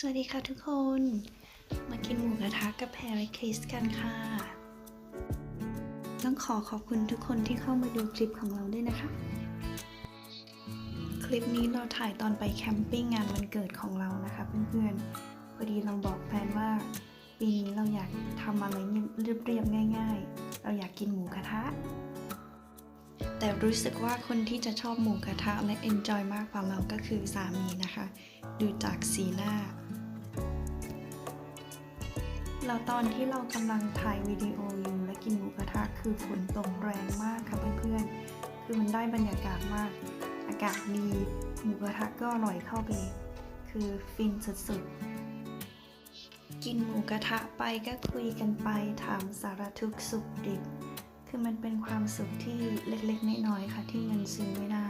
สวัสดีค่ะทุกคน มากินหมูกระทะกับแพรคริสกันค่ะ ต้องขอขอบคุณทุกคนที่เข้ามาดูคลิปของเราด้วยนะคะ คลิปนี้เราถ่ายตอนไปแคมปิ้งงานวันเกิดของเรานะคะเพื่อนๆ พอดีเราบอกแฟนว่า ปีนี้เราอยากทำอะไรเรียบๆง่าย ๆ เราอยากกินหมูกระทะ แต่รู้สึกว่าคนที่จะชอบหมูกระทะและ enjoy มากกว่าเราก็คือสามีนะคะ ดูจากสีหน้า แล้วตอนที่เรากำลังถ่ายวิดีโออยู่และกินหมูกระทะคือฝนตกแรงมากค่ะเพื่อนๆ คือมันได้บรรยากาศมาก อากาศดี หมูกระทะก็อร่อยเข้าไป คือฟินสุดๆ กินหมูกระทะไปก็คุยกันไปถามสารทุกข์สุขดิบ คือมันเป็นความสุขที่เล็กๆน้อยๆค่ะที่เงินซื้อไม่ได้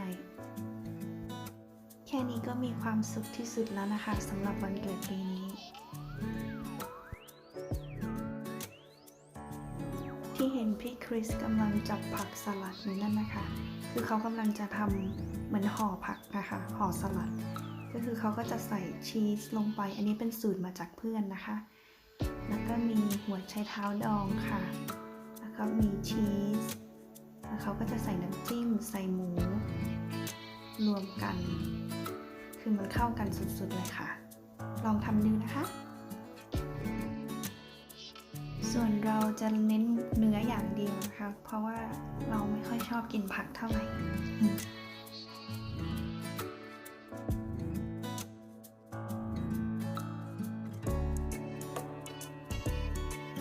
แค่นี้ก็มีความสุขที่สุดแล้วนะคะสำหรับวันเกิดปีนี้ ที่เห็นพี่คริสกำลังจับผักสลัดอยู่นั่นนะคะ คือเขากำลังจะทำเหมือนห่อผักนะคะห่อสลัด ก็คือเขาก็จะใส่ชีสลงไป อันนี้เป็นสูตรมาจากเพื่อนนะคะ แล้วก็มีหัวไชเท้าดองค่ะ ก็มีชีสแล้วเขาก็จะใส่น้ำจิ้มใส่หมู รวมกัน คือมันเข้ากันสุดๆเลยค่ะ ลองทำดูนะคะ ส่วนเราจะเน้นเนื้ออย่างเดียวนะคะ เพราะว่าเราไม่ค่อยชอบกินผักเท่าไหร่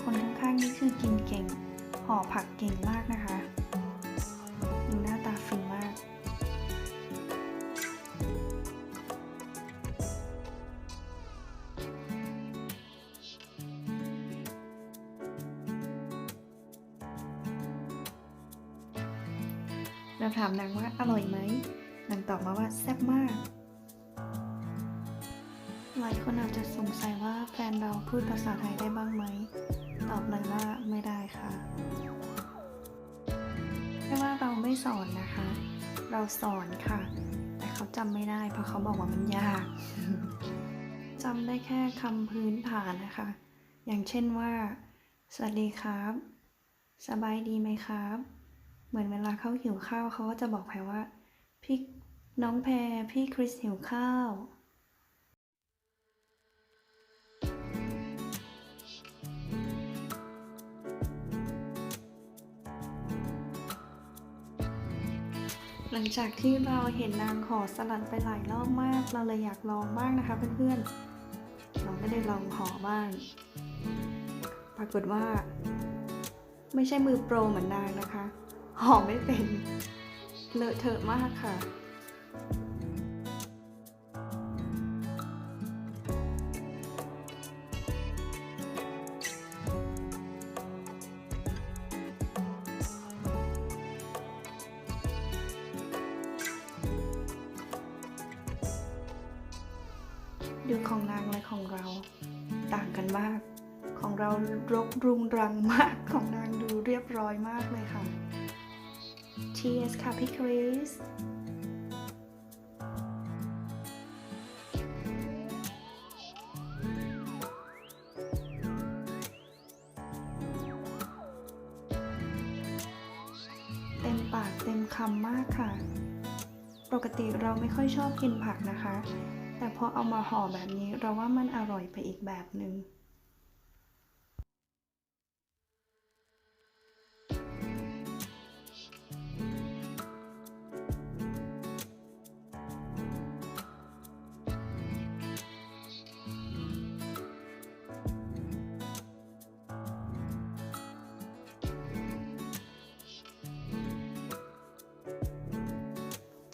คนข้างๆนี่คือกินเก่ง ห่อผักเก่งมากนะคะดูหน้าตาฟินมาก เราถามนางว่าอร่อยไหมนางตอบมาว่าแซ่บมากหลายคนอาจจะสงสัยว่าแฟนเราพูดภาษาไทยได้บ้างไหม ตอบเลยว่าไม่ได้ค่ะไม่ว่าเราไม่สอนนะคะ เราสอนค่ะ แต่เขาจำไม่ได้ เพราะเขาบอกว่ามันยากจำได้แค่คำพื้นฐานนะคะ อย่างเช่นว่า สวัสดีครับ สบายดีไหมครับ เหมือนเวลาเขาหิวข้าวเขาก็จะบอกแพรว่าพี่น้องแพรพี่คริสหิวข้าว หลังจากที่เราเห็นนางขอสลัดไปหลายรอบมาก เราเลยอยากลองบ้างนะคะเพื่อนๆ เราไม่ได้ลองห่อบ้าง ปรากฏว่า ไม่ใช่มือโปรเหมือนนางนะคะ ห่อไม่เป็น เลอะเทอะมากค่ะ ดูของนางและของเรา ต่างกันมาก ของเรารกรุงรังมาก ของนางดูเรียบร้อยมากเลยค่ะ Cheers ค่ะพี่คริสเต็มปากเต็มคำมากค่ะ ปกติเราไม่ค่อยชอบกินผักนะคะ แต่พอเอามาห่อแบบนี้เราว่ามันอร่อยไปอีกแบบหนึ่ง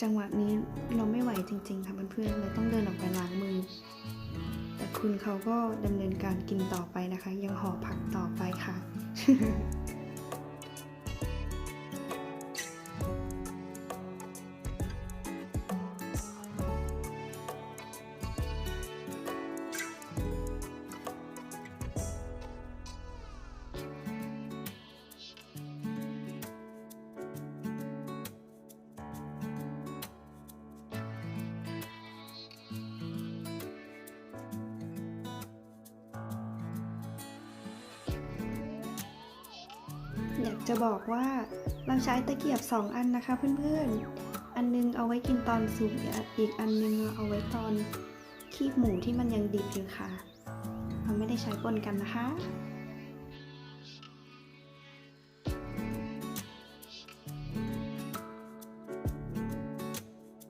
จังหวะนี้เราไม่ไหวจริง ๆ ค่ะเพื่อนๆเลยต้องเดินออกไปล้างมือ แต่คุณเขาก็ดำเนินการกินต่อไปนะคะ ยังห่อผักต่อไปค่ะ อยากจะบอกว่าเราใช้ตะเกียบ 2 อันนะคะเพื่อนๆ อันนึงเอาไว้กินตอนสุกอีกอันนึงเอาไว้ตอนคีบหมูที่มันยังดิบอยู่ค่ะ เราไม่ได้ใช้ปนกันนะคะ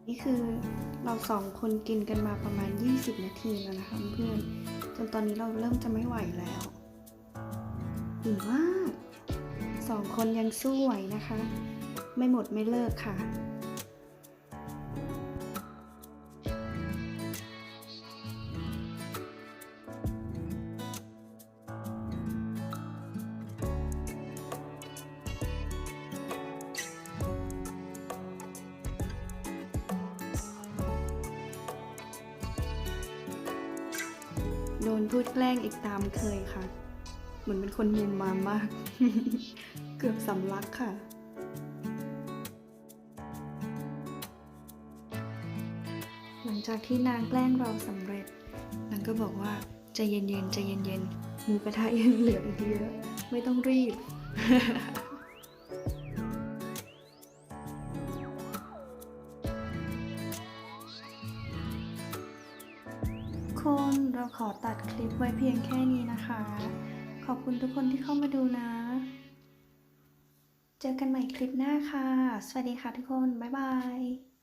นี่คือเราสองคนกินกันมาประมาณ 20 นาทีแล้วนะคะเพื่อน จนตอนนี้เราเริ่มจะไม่ไหวแล้วอิ่มมาก สองคนยังสู้ไหวนะคะ ไม่หมดไม่เลิกค่ะ โดนพูดแกล้งอีกตามเคยค่ะ เหมือนเป็นคนเมุมมามมาก เกือบสำลักค่ะหลังจากที่นางแกล้งเราสำเร็จ นางก็บอกว่าใจเย็นๆใจเย็นๆหมูกระทะยังเหลืออีกเยอะ ไม่ต้องรีบ คนเราขอตัดคลิปไว้เพียงแค่นี้นะคะ ขอบคุณทุกคนที่เข้ามาดูนะ เจอกันใหม่คลิปหน้าค่ะ สวัสดีค่ะทุกคน บ๊ายบาย